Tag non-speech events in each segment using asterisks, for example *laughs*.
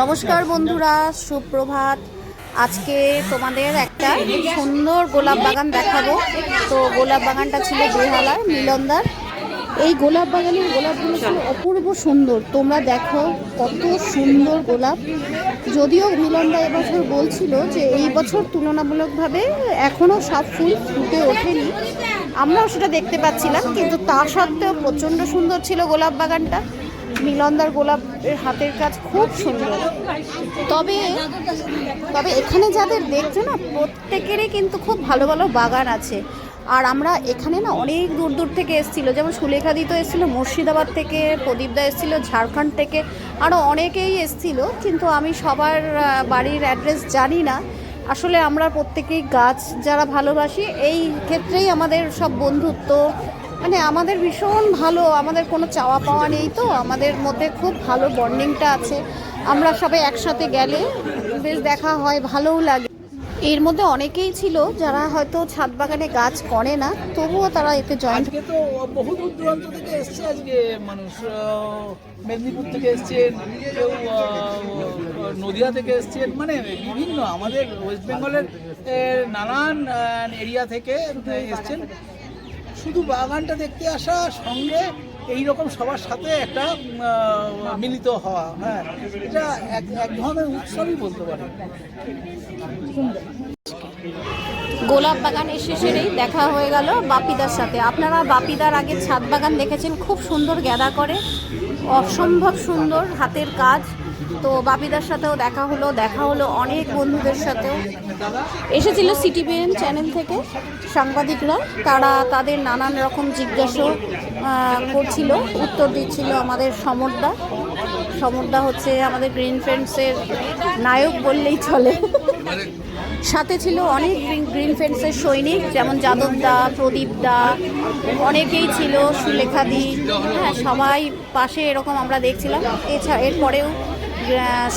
নমস্কার বন্ধুরা, সুপ্রভাত। আজকে তোমাদের একটা সুন্দর গোলাপ বাগান দেখাবো। তো গোলাপ বাগানটা ছিল বেহালার, মিলনদার। এই গোলাপ বাগানের গোলাপগুলো ছিল অপূর্ব সুন্দর। তোমরা দেখো কত সুন্দর গোলাপ। যদিও মিলনদা এবছর বলছিল যে এই বছর তুলনামূলকভাবে এখনও সব ফুল ফুটে ওঠেনি। আমরাও সেটা দেখতে পাচ্ছিলাম, কিন্তু তা সত্ত্বেও প্রচণ্ড সুন্দর ছিল গোলাপ বাগানটা। মিলনদার গোলাপের হাতের কাজ খুব সুন্দর। তবে তবে এখানে যাদের দেখছ না, প্রত্যেকেরই কিন্তু খুব ভালো ভালো বাগান আছে। আর আমরা এখানে না অনেক দূর দূর থেকে এসেছিল। যেমন সুলেখাদি তো এসেছিল, মুর্শিদাবাদ থেকে প্রদীপদা এসেছিল, ঝাড়খণ্ড থেকে আরও অনেকেই এসেছিল। কিন্তু আমি সবার বাড়ির অ্যাড্রেস জানি না। আসলে আমরা প্রত্যেকেই গাছ যারা ভালোবাসি, এই ক্ষেত্রেই আমাদের সব বন্ধুত্ব মানে আমাদের ভীষণ ভালো, আমাদের কোনো চাওয়া পাওয়া নেই তো, আমাদের মধ্যে খুব ভালো বন্ডিংটা আছে। আমরা সবাই একসাথে গেলে বেশ দেখা হয়, ভালোও লাগে। এর মধ্যে অনেকেই ছিল যারা হয়তো ছাদ বাগানে গাছ করে না, তবুও তারা এতে জয়েন্ট তো বহু দূর দূরান্ত থেকে এসছে আজকে মানুষ মেদিনীপুর থেকে এসছেন কেউ নদিয়া থেকে এসছেন মানে বিভিন্ন আমাদের ওয়েস্ট বেঙ্গলের নানান এরিয়া থেকে এসছেন। শুধু বাগানটা দেখতে আসা, সঙ্গে এই রকম সবার সাথে একটা মিলিত হওয়া হ্যাঁ। এটা এক এক ধরনের উৎসবই বলতে পারেন গোলাপ বাগান এসে সেরেই দেখা হয়ে গেল বাপিদার সাথে। আপনারা বাপিদার আগে ছাদ বাগান দেখেছেন, খুব সুন্দর গ্যাদা করে। অসম্ভব সুন্দর হাতের কাজ। তো বাপিদার সাথেও দেখা হলো দেখা হলো অনেক বন্ধুদের সাথেও। এসেছিল সিটিবিএন চ্যানেল থেকে। সাংবাদিকরা তারা তাদের নানান রকম জিজ্ঞাসা করছিল উত্তর দিচ্ছিল আমাদের সমরদা। সমরদা হচ্ছে আমাদের গ্রিন ফ্রেন্ডসের নায়ক বললেই চলে। সাথে ছিল অনেক গ্রিন গ্রিন ফ্রেন্ডসের সৈনিক যেমন যাদব দা প্রদীপ দা অনেকেই ছিল সুলেখাদি হ্যাঁ সবাই পাশে এরকম আমরা দেখছিলাম। এছাড়া এরপরেও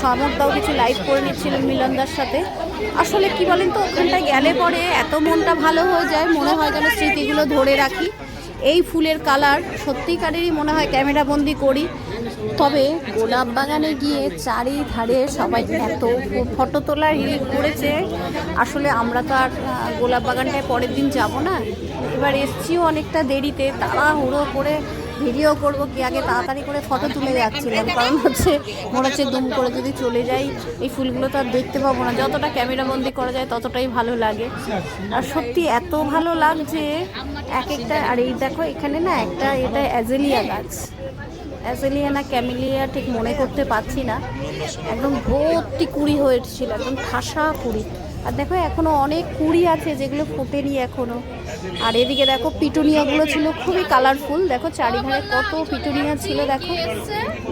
সমরদাও কিছু লাইভ করে নিচ্ছিলেন মিলনদার সাথে। আসলে কি বলেন তো, ওখানটায় গেলে পরে এত মনটা ভালো হয়ে যায়, মনে হয় যেন স্মৃতিগুলো ধরে রাখি। এই ফুলের কালার সত্যিকারেরই মনে হয় ক্যামেরা বন্দি করি। তবে গোলাপ বাগানে গিয়ে চারিধারে সবাই এত ফটো তোলার ই করেছে। আসলে আমরা তো আর গোলাপ বাগানটায় পরের দিন যাব না। এবার এসছিও অনেকটা দেরিতে তারা হুড়ো করে ভিডিও করব, কি আগে তাড়াতাড়ি করে ফটো তুলে যাচ্ছিলাম। কারণ হচ্ছে, মনে হচ্ছে দুম করে যদি চলে যাই, এই ফুলগুলো তো আর দেখতে পাবো না। যতটা ক্যামেরা বন্দি করা যায়, ততটাই ভালো লাগে। আর সত্যি এত ভালো লাগছে, এক একটা, আর এই দেখো, এখানে না একটা, এটা অ্যাজেলিয়া গাছ। অ্যাজেলিয়া না ক্যামিলিয়া ঠিক মনে করতে পারছি না। একদম ভর্তি কুড়ি হয়েছিল, একদম ঠাসা কুড়ি। আর দেখো, এখনও অনেক কুড়ি আছে যেগুলো ফোটেনি এখনও। আর এদিকে দেখো পিটুনিয়াগুলো ছিল খুবই কালারফুল দেখো চারিধারে কত পিটুনিয়া ছিল দেখো।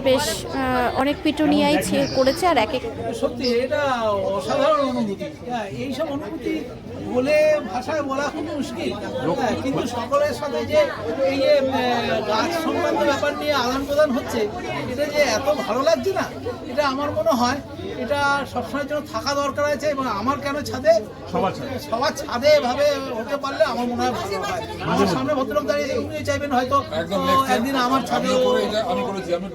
বেশ অনেক পিটুনিয়াই ছে- করেছে আর এক এক সত্যি এটা অসাধারণ অনুভূতি। হ্যাঁ এইসব অনুভূতি বলে ভাষায় বলা খুব মুশকিল। হ্যাঁ, কিন্তু সকলের সাথে যে এই যে গাছ সংক্রান্ত ব্যাপার নিয়ে আদান প্রদান হচ্ছে এটা যে এত ভালো লাগছে না এটা আমার মনে হয় এটা সবসময়ের জন্য থাকা দরকার আছে এবং আমার কেন ছাদে সবার সবার ছাদে এভাবে হতে পারলে আমার মনে হয় ভালো হয় আমার সামনে ভদ্রলোক দাঁড়িয়ে উনিও চাইবেন হয়তো একদিন আমার আমি করেছি আমি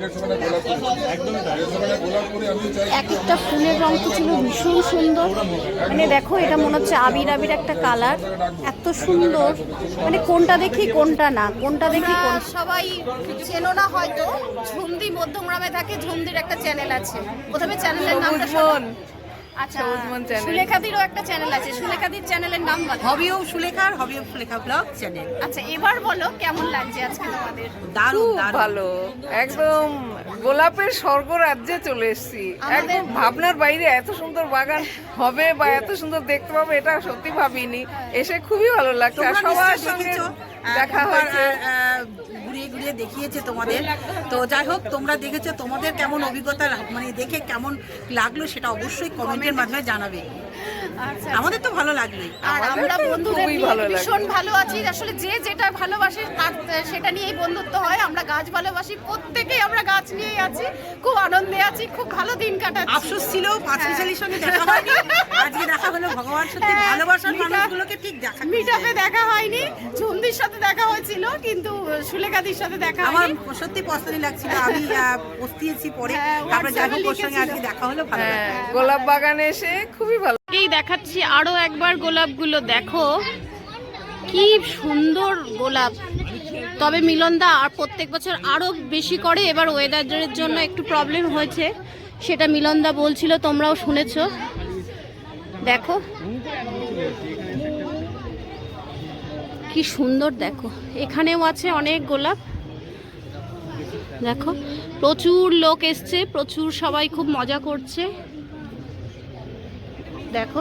চাই। এক একটা ফুলের রং তো ছিল ভীষণ সুন্দর। মানে দেখো এটা মনে হচ্ছে আবির আবির একটা কালার। এত সুন্দর। মানে কোনটা দেখি কোনটা না কোনটা দেখি কোন সবাই চেনো না হয়তো ঝুমদি মধ্যমগ্রামে থাকে ঝুমদির একটা চ্যানেল আছে। প্রথমে চ্যানেলের নামটা শোনো। আচ্ছা সুলেখাদিরও একটা চ্যানেল আছে। সুলেখাদির চ্যানেলের নাম বলো। Hobby of Sulekha R hobby of Sulekha blog channel আচ্ছা এবার বলো কেমন লাগছে আজকে তোমাদের? দারুণ ভালো। একদম গোলাপের স্বর্গ রাজ্যে চলে এসেছি। একদম ভাবনার বাইরে এত সুন্দর বাগান হবে বা এত সুন্দর দেখতে পাবো এটা সত্যি ভাবিনি। এসে খুবই ভালো লাগছে। সবার সঙ্গে দেখা হয়েছে। ঘুরিয়ে ঘুরিয়ে দেখিয়েছে তোমাদের। তো যাই হোক তোমরা দেখেছ তোমাদের কেমন অভিজ্ঞতা মানে দেখে কেমন লাগল সেটা অবশ্যই কমেন্টের মাধ্যমে জানাবে। আচ্ছা। আমাদের তো ভালো আর আমরা বন্ধুদের খুবই নিয়ে ভালো লাগে। ভীষণ ভালো আছি। আসলে যে যেটা ভালোবাসে তার সেটা নিয়েই বন্ধুত্ব হয়। আমরা গাছ ভালোবাসি প্রত্যেকেই আমরা গাছ নিয়েই আছি। খুব আনন্দে আছি খুব ভালো দিন কাটাচ্ছি। আফসোস ছিল পাঁচ মিশালির সঙ্গে দেখা হয়নি। *laughs* দেখা হলো ভগবান সত্যি ভালোবাসার মানুষগুলোকে ঠিক দেখা করে দেখা হয়নি ঝুমদির সাথে দেখা হয়েছিল কিন্তু সুলেখাদির সাথে দেখা আমার সত্যি পছন্দ লাগছিল আমি বসতিয়েছি পরে। হ্যাঁ, তারপরে যাই হোক ওর সঙ্গে আজকে দেখা হলো ভালো হ্যাঁ, গোলাপ বাগানে এসে খুবই ভালো। এই দেখাচ্ছি আরও একবার গোলাপগুলো দেখো। কি সুন্দর গোলাপ। তবে মিলনদা আর প্রত্যেক বছর আরও বেশি করে এবার ওয়েদারের জন্য একটু প্রবলেম হয়েছে। সেটা মিলনদা বলছিল তোমরাও শুনেছো। দেখো। কি সুন্দর, দেখো। এখানেও আছে অনেক গোলাপ। দেখো, প্রচুর লোক এসছে, প্রচুর সবাই খুব মজা করছে। দেখো,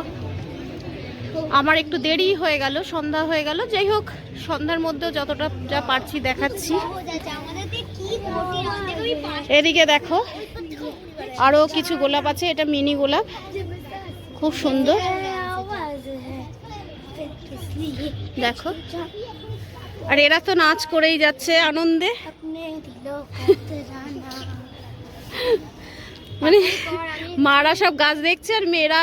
আমার একটু দেরি হয়ে গেল, সন্ধ্যা হয়ে গেল। যাই হোক, সন্ধ্যার মধ্যেও যতটা যা পারছি দেখাচ্ছি। এদিকে দেখো আরও কিছু গোলাপ আছে, এটা মিনি গোলাপ। খুব সুন্দর। দেখো। আর এরা তো নাচ করেই যাচ্ছে আনন্দে। মানে মারা সব গাছ দেখছে আর মেয়েরা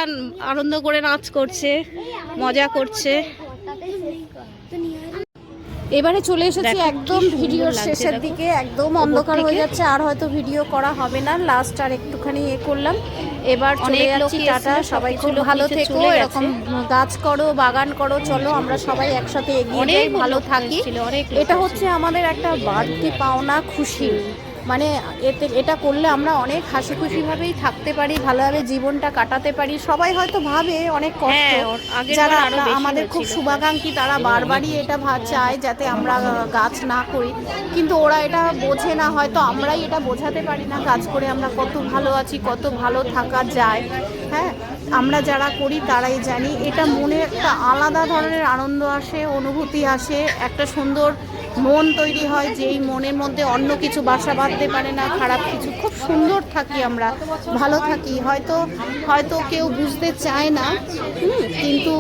আনন্দ করে নাচ করছে মজা করছে। এবারে চলে এসেছি একদম ভিডিওর শেষের দিকে একদম অন্ধকার হয়ে যাচ্ছে আর হয়তো ভিডিও করা হবে না। লাস্ট আর একটুখানি এ করলাম। এবার চলে যাচ্ছি টাটা সবাই খুব ভালো থেকো এরকম গাছ। করো বাগান করো চলো আমরা সবাই একসাথে এগিয়ে যাই ভালো থাকি। এটা হচ্ছে আমাদের একটা বাড়তি পাওনা খুশি। মানে এতে এটা করলে আমরা অনেক হাসি খুশি ভাবেই থাকতে পারি ভালোভাবে জীবনটা কাটাতে পারি। সবাই হয়তো ভাবে অনেক কষ্ট। যারা আমাদের খুব শুভাকাঙ্ক্ষী তারা বারবারই এটা ভা- চায় যাতে আমরা গাছ না করি। কিন্তু ওরা এটা বোঝে না হয়তো আমরাই এটা বোঝাতে পারি না কাজ করে আমরা কত ভালো আছি কত ভালো থাকা যায়। হ্যাঁ আমরা যারা করি তারাই জানি। এটা মনে একটা আলাদা ধরনের আনন্দ আসে অনুভূতি আসে একটা সুন্দর মন তৈরি হয় যেই মনের মধ্যে অন্য কিছু বাসা বাঁধতে পারে না খারাপ কিছু। খুব সুন্দর থাকি আমরা ভালো থাকি। হয়তো হয়তো কেউ বুঝতে চায় না হুম, কিন্তু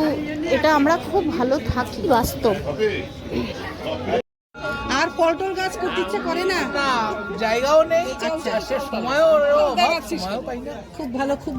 এটা আমরা খুব ভালো থাকি বাস্তব। আর পল্টন গাছ করতে ইচ্ছে করে না? জায়গাও নেই আর সময়ও খুব ভালো খুব